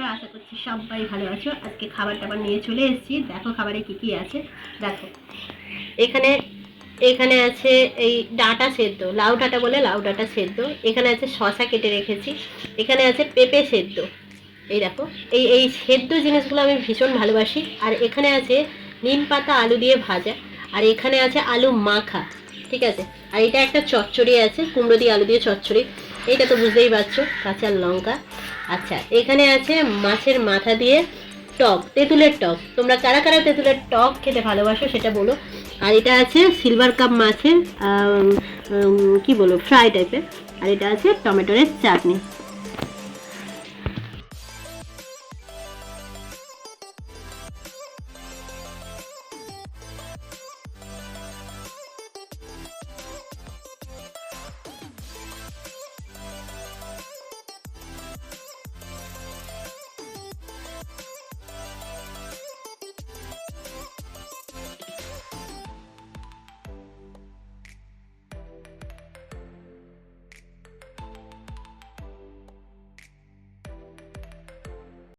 তোমরা আশা করছি সবাই ভালো আছো। আজকে খাবার টাবার নিয়ে চলে এসেছি। দেখো খাবারে কি কি আছে। দেখো। এখানে এখানে আছে এই ডাঁটা সেদ্ধ। লাউ ডাঁটা বলে লাউ ডাঁটা সেদ্ধ। এখানে আছে শশা কেটে রেখেছি। এখানে আছে পেঁপে সেদ্ধ। এই দেখো, এই এই সেদ্ধ জিনিসগুলো আমি ভীষণ ভালোবাসি। আর এখানে আছে নিম পাতা আলু দিয়ে ভাজা। আর এখানে আছে আলু মাখা। ঠিক আছে? আর এটা একটা চচ্চড়ি আছে, কুমড়ো দিয়ে আলু দিয়ে চচ্চড়ি। এইটা তো বুঝতেই পারছ, কাঁচা লঙ্কা। আচ্ছা এখানে আছে মাছের মাথা দিয়ে টক, তেঁতুলের টক। তোমরা কারা কারা তেঁতুলের টক খেতে ভালোবাসো সেটা বলো। আর এটা আছে সিলভার কাপ মাছের কি বলো ফ্রাই টাইপের আর এটা আছে টমেটোর চাটনি।